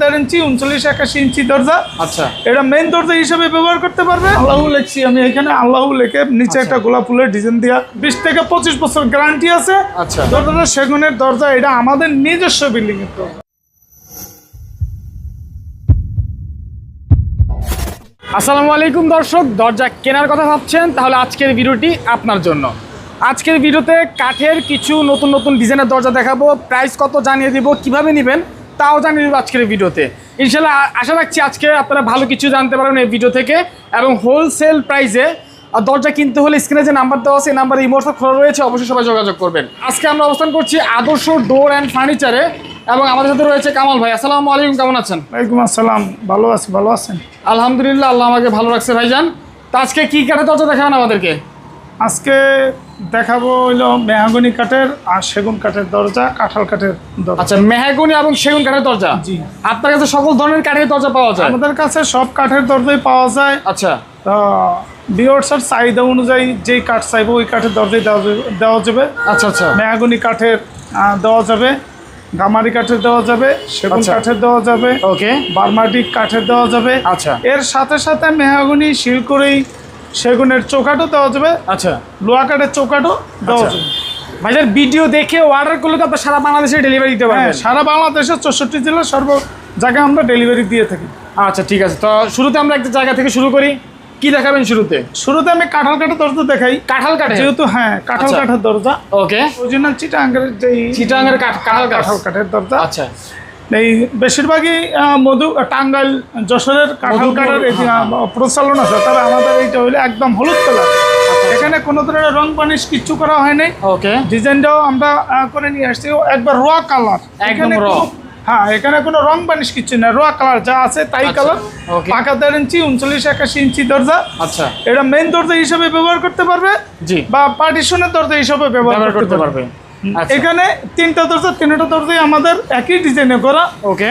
দেড় ইঞ্চি উনচল্লিশ একাশি ইঞ্চি দরজা। আচ্ছা। এটা মেইন দরজা হিসেবে ব্যবহার করতে পারবে। আল্লাহ লিখছি আমি এখানে আল্লাহ লিখে নিচে একটা গোলাপ ফুলের ডিজাইন দেওয়া বিশ থেকে পঁচিশ বছর গ্যারান্টি আছে। আচ্ছা। দরজাটা সেগুনের দরজা এটা আমাদের নিজস্ব বিল্ডিং এর দরজা। আসসালামু আলাইকুম দর্শক দরজা কেনার কথা ভাবছেন তাহলে আজকের ভিডিওটি আপনার জন্য। আজকের ভিডিওতে কাঠের কিছু নতুন নতুন ডিজাইনের দরজা দেখাবো প্রাইস কত জানিয়ে দিব কীভাবে নেবেন তাও জানিয়ে দেবো আজকের ভিডিওতে। ইনশাল্লাহ আশা রাখছি আজকে আপনারা ভালো কিছু জানতে পারবেন এই ভিডিও থেকে এবং হোলসেল প্রাইসে আর দরজা কিনতে হলে স্ক্রিনে যে নাম্বার দেওয়া আছে এই নাম্বারে ইমোটস খোলা রয়েছে অবশ্যই সবাই যোগাযোগ করবেন। আজকে আমরা অবস্থান করছি আদর্শ ডোর অ্যান্ড ফার্নিচারে এবং আমাদের সাথে রয়েছে কামাল ভাই। আসসালামু আলাইকুম কেমন আছেন? ওয়ালাইকুম আসসালাম। ভালো আছি ভালো আছেন? আলহামদুলিল্লাহ আল্লাহ আমাকে ভালো রাখছে ভাইজান। তো আজকে কী কাঠের দরজা দেখাবেন আমাদেরকে? আজকে দেখাবো হইল মেহাগনি কাঠের আর সেগুন কাঠের দরজা কাঁঠাল কাঠের দরজা। আচ্ছা মেহাগুনি এবং সেগুন কাঠের দরজা? জি। আপনার কাছে সকল ধরনের কাঠের দরজা পাওয়া যায়? আমাদের কাছে সব কাঠের দরজাই পাওয়া যায়। আচ্ছা। তো বিওর্সের চাহিদা অনুযায়ী যেই কাঠ চাইব ওই কাঠের দরজাই দেওয়া যাবে- দেওয়া যাবে। আচ্ছা আচ্ছা। মেহাগনি কাঠের দেওয়া যাবে। গামারি কাঠের দেওয়া যাবে। সেগুন আচ্ছা। কাঠের দেওয়া যাবে। ওকে। বার্মাটিক কাঠের দেওয়া যাবে। আচ্ছা। এর সাথে সাথে মেহাগনি শিলকড়ি সেগুনের চৌকাঠও দেওয়া যাবে। আচ্ছা। লোহা কাঠের চৌকাঠও দেওয়া আচ্ছা। যাবে। ভাইজান ভিডিও দেখে অর্ডার করলে তো আপনার সারা বাংলাদেশে ডেলিভারি দিতে হ্যাঁ পারবেন সারা বাংলাদেশের চৌষট্টি জেলার সর্ব জায়গায় আমরা ডেলিভারি দিয়ে থাকি। আচ্ছা ঠিক আছে। তো শুরুতে আমরা একটা জায়গা থেকে শুরু করি। কি দেখাবেন শুরুতে? শুরুতে আমি কাঁঠাল কাঠের দরজা দেখাই। কাঁঠাল কাঠে যেহেতু হ্যাঁ কাঁঠাল আচ্ছা। কাঠের দরজা। ওকে অরিজিনাল চিটাঙ্গের যে চিটাঙ্গের কাঠ কাঁঠাল কাঠ। কাঁঠাল কাঠের দরজা। আচ্ছা। এই বেশিরভাগই মধু টাঙ্গাইল যশোরের কাঁঠাল আহ, প্রচলন আছে। তবে আমাদের এইটা হইলে একদম হলুদ কালার। এখানে কোনো ধরনের রং পানিশ কিচ্ছু করা হয় নাই। ওকে। ডিজাইনটাও আমরা করে নিয়ে আসছি। একবার রোয়া কালার। একদম raw। হ্যাঁ এখানে কোনো রং বানিশ কিছু না রোয়া কালার যা আছে তাই আচ্ছা, কালার। পাকা দেড় ইঞ্চি উনচল্লিশ একাশি ইঞ্চি দরজা। আচ্ছা। এটা মেন দরজা হিসাবে ব্যবহার করতে পারবে জি। বা পার্টিশনের দরজা হিসাবে ব্যবহার করতে পারবে। এখানে তিনটা দরজা তিনটা দরজাই আমাদের একই ডিজাইনে করা ওকে।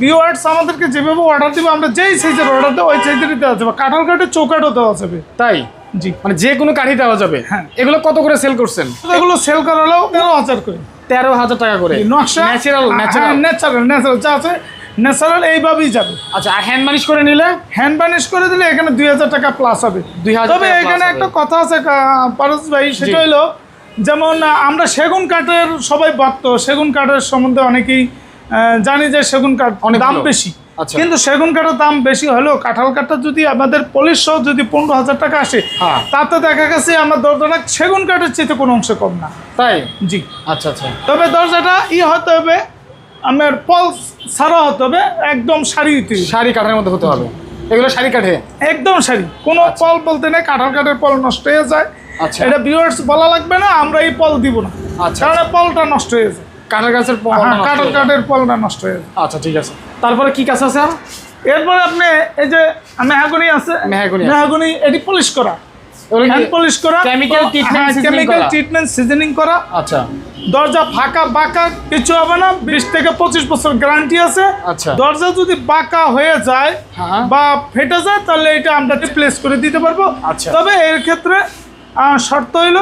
ভিউয়ার্স আমাদেরকে যেভাবে অর্ডার দিবে আমরা যেই সাইজের অর্ডার দেবো ওই সাইজেরই দেওয়া যাবে। কাঁঠাল কাঠের চৌকাঠও দেওয়া যাবে। তাই? জি। মানে যে কোনো কাঠি দেওয়া যাবে? হ্যাঁ। এগুলো কত করে সেল করছেন? এগুলো সেল করা হলেও তেরো হাজার করে। তেরো হাজার টাকা করে? নকশা? ন্যাচারাল ন্যাচারাল ন্যাচারাল ন্যাচারাল যা আছে ন্যাচারাল এইভাবেই যাবে। আচ্ছা আর হ্যান্ড মালিশ করে নিলে? হ্যান্ড বানিশ করে দিলে এখানে দুই হাজার টাকা প্লাস হবে। 2000 তবে টাকা এখানে একটা কথা আছে পারস ভাই সেটা হলো যেমন আমরা সেগুন কাঠের সবাই ভক্ত সেগুন কাঠের সম্বন্ধে অনেকেই জানি যে সেগুন কাঠ অনেক দাম বেশি। আচ্ছা। কিন্তু সেগুন কাঠের দাম বেশি হলেও কাঁঠাল কাঠটা যদি আমাদের পলিশ সহ যদি পনেরো হাজার টাকা আসে হ্যাঁ। তাতে দেখা গেছে আমার দরজাটা সেগুন কাঠের চেয়ে কোনো অংশে কম না। তাই? জি। আচ্ছা আচ্ছা। তবে দরজাটা ই হতে হবে আমার পলস ছাড়া হতে হবে একদম সারি। শাড়ি কাঠের মধ্যে হতে হবে। এগুলো শাড়ি কাঠে? একদম শাড়ি। কোনো পল বলতে নেই কাঁঠাল কাঠের পল নষ্ট হয়ে যায়। আচ্ছা। এটা ভিউয়ার্স বলা লাগবে না আমরা এই পল দিব না। আচ্ছা, কারণ পলটা নষ্ট হয়ে যায়। কাঠের গাছের পল হ্যাঁ, কাঁঠাল কাঠের পলটা নষ্ট হয়ে যায়। আচ্ছা ঠিক আছে। তারপরে কি কাছে আছে আর? এরপরে আপনি এই যে মেহাগুনি আছে। মেহাগুনি। মেহাগুনি এটি পলিশ করা। হ্যান্ড পলিশ করা treatment, seasoning chemical treatment seasoning করা। আচ্ছা। দরজা ফাঁকা বাঁকা কিছু হবে না। বিশ থেকে পঁচিশ বছর গ্যারান্টি আছে। আচ্ছা। দরজা যদি বাঁকা হয়ে যায় হ্যাঁ। বা ফেটে যায় তাহলে এটা আমরা রিপ্লেস করে দিতে পারব। আচ্ছা। তবে এর ক্ষেত্রে শর্ত হইল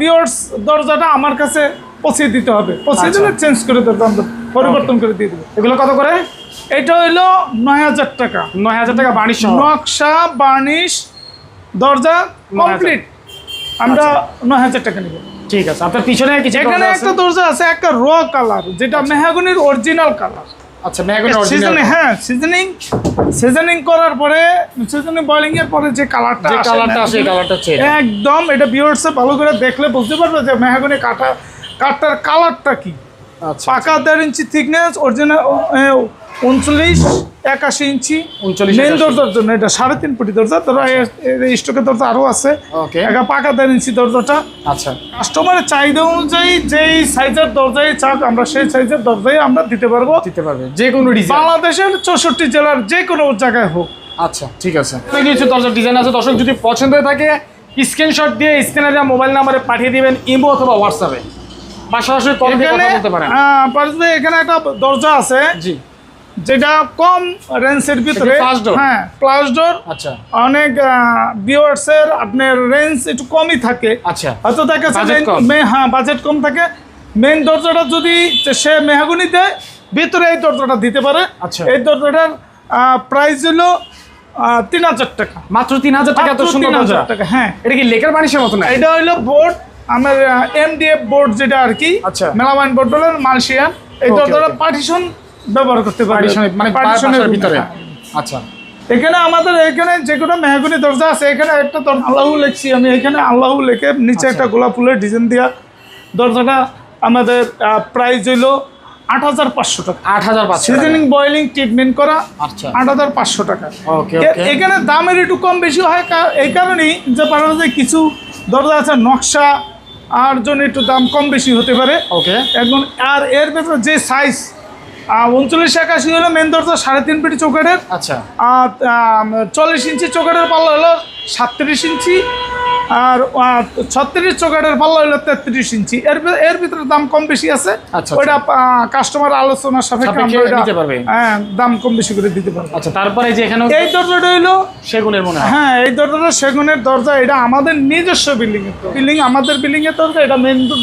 বিয়ার্স দরজাটা আমার কাছে পৌঁছে দিতে হবে। পৌঁছে আচ্ছা। দিলে চেঞ্জ করে দেবো আমরা পরিবর্তন করে দিয়ে দেবো। এগুলো কত করে? এটা হইল নয় হাজার টাকা। নয় হাজার টাকা সহ। নকশা বার্নিশ দরজা কমপ্লিট আমরা নয় হাজার টাকা নেব। ঠিক আছে আপনার পিছনে কিছু এখানে একটা দরজা আছে একটা র কালার যেটা মেহাগুনির অরিজিনাল কালার আচ্ছা মেহগনি অরিজিনাল সিজনিং হ্যাঁ সিজনিং সিজনিং করার পরে সিজনিং বয়লিং এর পরে যে কালারটা যে কালারটা আসে কালারটা হচ্ছে একদম এটা ভিউয়ার্স ভালো করে দেখলে বুঝতে পারবে যে মেহাগুনি কাটা কাঠটার কালারটা কি। আচ্ছা পাকা দেড় ইঞ্চি থিকনেস অরিজিনাল উনচল্লিশ একাশি ইঞ্চি। 39, মেন 81 দরজার জন্য এটা সাড়ে তিন ফুটি দরজা তোরা স্টকের দরজা আরও আছে। ওকে পাকা দেড় ইঞ্চি দরজাটা। আচ্ছা। কাস্টমারের চাহিদা অনুযায়ী যেই সাইজের দরজাই চাক আমরা সেই সাইজের দরজাই আমরা দিতে পারব। দিতে পারবে যে কোনো বাংলাদেশের চৌষট্টি জেলার যে কোনো জায়গায় হোক। আচ্ছা ঠিক আছে। কিছু দরজার ডিজাইন আছে। দর্শক যদি পছন্দ হয়ে থাকে স্ক্রিনশট দিয়ে স্ক্যানারে মোবাইল নাম্বারে পাঠিয়ে দিবেন ইমো অথবা হোয়াটসঅ্যাপে বা সরাসরি কল দিয়ে কথা বলতে পারেন। আহ, পারস ভাই, এখানে একটা দরজা আছে। জি। যেটা কম রেঞ্জের ভিতরে? হ্যাঁ প্লাস ডোর আচ্ছা। অনেক ভিউয়ার্সের আপনার রেঞ্জ একটু কমই থাকে। আচ্ছা। হয়তো কম। মে- হ্যাঁ বাজেট কম থাকে। মেন দরজাটা যদি সে মেহাগুনি দেয় ভিতরে এই দরজাটা দিতে পারে। আচ্ছা। এই দরজাটার প্রাইস হলো তিন হাজার টাকা। মাত্র তিন হাজার টাকা এত সুন্দর 3000 দরজা। টাকা হ্যাঁ। এটা কি লেকার বানিশের মতো না এটা হইল বোর্ড আমার এমডিএফ বোর্ড যেটা আর কি। আচ্ছা। মেলামাইন বোর্ড বলেন মালয়েশিয়ান। এই দরজাটা পার্টিশন ব্যবহার করতে পারি। মানে বাসার ভিতরে। আচ্ছা। এখানে আমাদের এখানে যে কোনো মেহগুনি দরজা আছে এখানে একটা দরজা আল্লাহ লিখছি আমি। এখানে আল্লাহ লেখে নিচে আচ্ছা। একটা গোলাপ ফুলের ডিজাইন দেওয়া দরজাটা আমাদের প্রাইস হইল আট হাজার পাঁচশো টাকা। আট হাজার সিজনিং বয়েলিং ট্রিটমেন্ট করা আচ্ছা। আট হাজার পাঁচশো টাকা। ওকে এখানে দামের একটু কম বেশি হয় এই কারণেই যে কিছু দরজা আছে নকশা আর জন্য একটু দাম কম বেশি হতে পারে। ওকে এখন আর এর ভেতরে যে সাইজ উনচল্লিশ একাশি হলো মেন দরজা সাড়ে তিন ফিট চৌকাঠের। আচ্ছা। আর চল্লিশ ইঞ্চি চৌকাঠের পাল্লা হলো সাতত্রিশ ইঞ্চি। আর ছত্রিশ চৌকাঠের পাল্লা হলো তেত্রিশ ইঞ্চি। এর এর ভিতরে দাম কম বেশি আছে। আচ্ছা, ওইটা কাস্টমার আলোচনার সাপেক্ষে। হ্যাঁ দাম কম বেশি করে দিতে পারব। আচ্ছা তারপরে যে এখানে এই দরজাটা হইল সেগুনের মনে হয়। এই দরজাটা সেগুনের দরজা। এটা আমাদের নিজস্ব বিল্ডিং বিল্ডিং আমাদের বিল্ডিং এর দরজা এটা মেন এই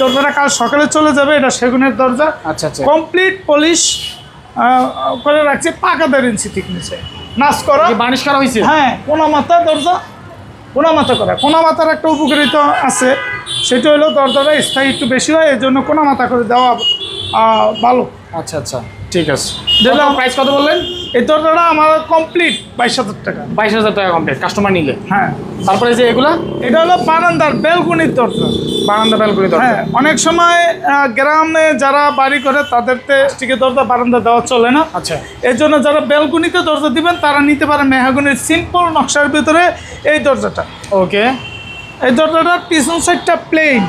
দরজাটা কাল সকালে চলে যাবে এটা সেগুনের দরজা। আচ্ছা আচ্ছা। কমপ্লিট পলিশ করে রাখছে পাকা দেড় ইঞ্চি থিকনেসে। নাচ করা। বানিশ করা হয়েছে হ্যাঁ কোনা মাথা দরজা কোনা মাথা করা। কোনা মাথার একটা উপকারিতা আছে সেটা হলো দরজাটা স্থায়ী একটু বেশি হয় এই জন্য কোনা মাথা করে দেওয়া ভালো। আচ্ছা আচ্ছা। ঠিক আছে। দিলাম। প্রাইস কত বললেন? এই দরজাটা আমার কমপ্লিট বাইশ হাজার টাকা। বাইশ হাজার টাকা কমপ্লিট কাস্টমার নিলে। হ্যাঁ। তারপরে যে এগুলা? এটা হলো বারান্দার বেলকুনির দরজা। বারান্দা ব্যালকনি দরজা। হ্যাঁ অনেক সময় গ্রামে যারা বাড়ি করে তাদেরতে স্টিকের দরজা বারান্দা দেওয়া চলে না। আচ্ছা। এর জন্য যারা বেলকুনিতে দরজা দিবেন তারা নিতে পারে মেহাগুনির সিম্পল নকশার ভিতরে এই দরজাটা। ওকে এই দরজাটার পিছন সাইডটা প্লেন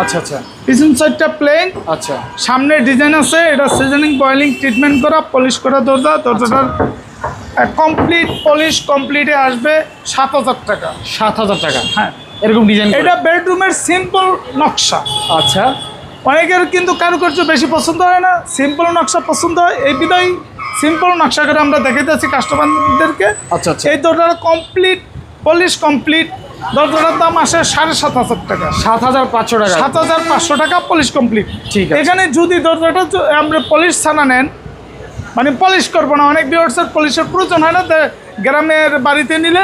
আচ্ছা আচ্ছা। পিছন সাইডটা প্লেন আচ্ছা। সামনে ডিজাইন আছে এটা সিজনিং বয়েলিং ট্রিটমেন্ট করা পলিশ করা দরজা দরজাটার কমপ্লিট পলিশ কমপ্লিটে আসবে সাত হাজার টাকা। সাত হাজার টাকা। হ্যাঁ। এরকম ডিজাইন এটা বেডরুমের সিম্পল নকশা। আচ্ছা। অনেকের কিন্তু কারুকার্য বেশি পছন্দ হয় না সিম্পল নকশা পছন্দ হয়। এই বিধায় সিম্পল নকশা করে আমরা দেখাইতেছি কাস্টমারদেরকে আচ্ছা আচ্ছা। এই দরজাটা কমপ্লিট পলিশ কমপ্লিট দরজাটার দাম আসে সাড়ে সাত হাজার টাকা। সাত হাজার পাঁচশো টাকা। সাত হাজার পাঁচশো টাকা পলিশ কমপ্লিট ঠিক। এখানে যদি দরজাটা আমরা পলিশ ছানা নেন মানে পলিশ করব না অনেক বিয়ার্সের পলিশের প্রয়োজন হয় না গ্রামের বাড়িতে নিলে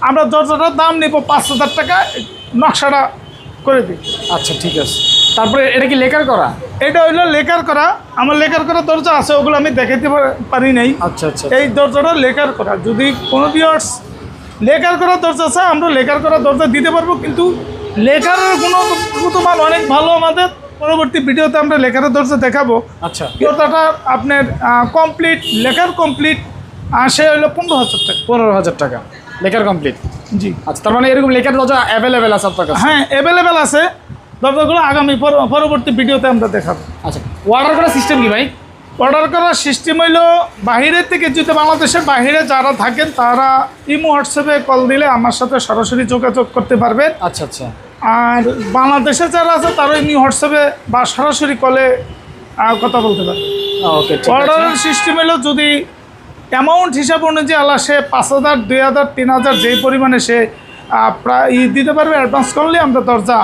আমরা দরজাটার দাম নেব পাঁচ হাজার টাকা নকশাটা করে দিই। আচ্ছা ঠিক আছে। তারপরে এটা কি লেকার করা? এটা হইল লেকার করা। আমার লেকার করা দরজা আছে ওগুলো আমি দেখাইতে পার- পারি নাই। আচ্ছা আচ্ছা এই দরজাটা লেকার করা। যদি কোনো বিয়ার্স লেকার করা দরজা আছে আমরা লেখার করা দরজা দিতে পারব কিন্তু লেকারের গুণগত মান অনেক ভালো আমাদের। পরবর্তী ভিডিওতে আমরা লেকারের দরজা দেখাবো। আচ্ছা। দরজাটা আপনার কমপ্লিট লেখার কমপ্লিট আসে হলো পনেরো হাজার টাকা। পনেরো হাজার টাকা। লেখার কমপ্লিট জি। আচ্ছা তার মানে এরকম লেখার দরজা অ্যাভেলেবেল আছে আপনার কাছে? হ্যাঁ অ্যাভেলেবেল আছে। দরজাগুলো আগামী পরবর্তী ভিডিওতে আমরা দেখাবো। আচ্ছা অর্ডার করার সিস্টেম কি ভাই? অর্ডার করার সিস্টেম হইল বাহিরের থেকে যদি বাংলাদেশের বাইরে যারা থাকেন তারা ইমো হোয়াটসঅ্যাপে কল দিলে আমার সাথে সরাসরি যোগাযোগ করতে পারবেন। আচ্ছা আচ্ছা। আর বাংলাদেশে যারা আছে তারা ইমো হোয়াটসঅ্যাপে বা সরাসরি কলে কথা বলতে পারে ওকে অর্ডারের সিস্টেম হলো যদি অ্যামাউন্ট হিসাব অনুযায়ী আল্লাহ সে পাঁচ হাজার দুই হাজার তিন হাজার যেই পরিমাণে সে প্রায় ই দিতে পারবে অ্যাডভান্স করলে আমরা দরজা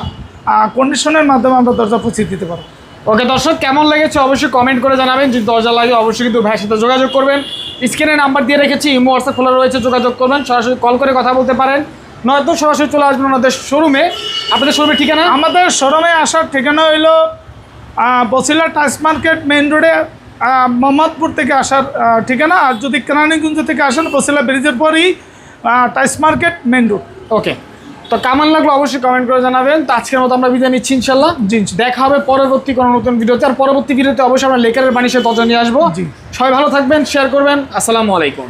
কন্ডিশনের মাধ্যমে আমরা দরজা পৌঁছে দিতে পারব। ওকে দর্শক কেমন লেগেছে অবশ্যই কমেন্ট করে জানাবেন। যদি দরজা লাগে অবশ্যই কিন্তু ভাইয়ের সাথে যোগাযোগ করবেন। স্ক্রিনে নাম্বার দিয়ে রেখেছি ইমো হোয়াটসঅ্যাপ খোলা রয়েছে যোগাযোগ করবেন। সরাসরি কল করে কথা বলতে পারেন। নয়তো সরাসরি চলে আসবেন ওনাদের শোরুমে আপনাদের শোরুমের ঠিকানা? আমাদের শোরুমে আসার ঠিকানা হইল বসিলা টাইস মার্কেট মেন রোডে মোহাম্মদপুর থেকে আসার ঠিকানা। আর যদি কেরানীগঞ্জ থেকে আসেন বসিলা ব্রিজের পরই টাইস মার্কেট মেইন রোড। ওকে তো কেমন লাগল অবশ্যই কমেন্ট করে জানাবেন। তো আজকের মতো আমরা বিদায় নিচ্ছি ইনশাল্লাহ জি দেখা হবে পরবর্তী কোনো নতুন ভিডিওতে। আর পরবর্তী ভিডিওতে অবশ্যই আমরা লেকারের সে তত নিয়ে আসব। জি। সবাই ভালো থাকবেন শেয়ার করবেন। আসসালামু আলাইকুম।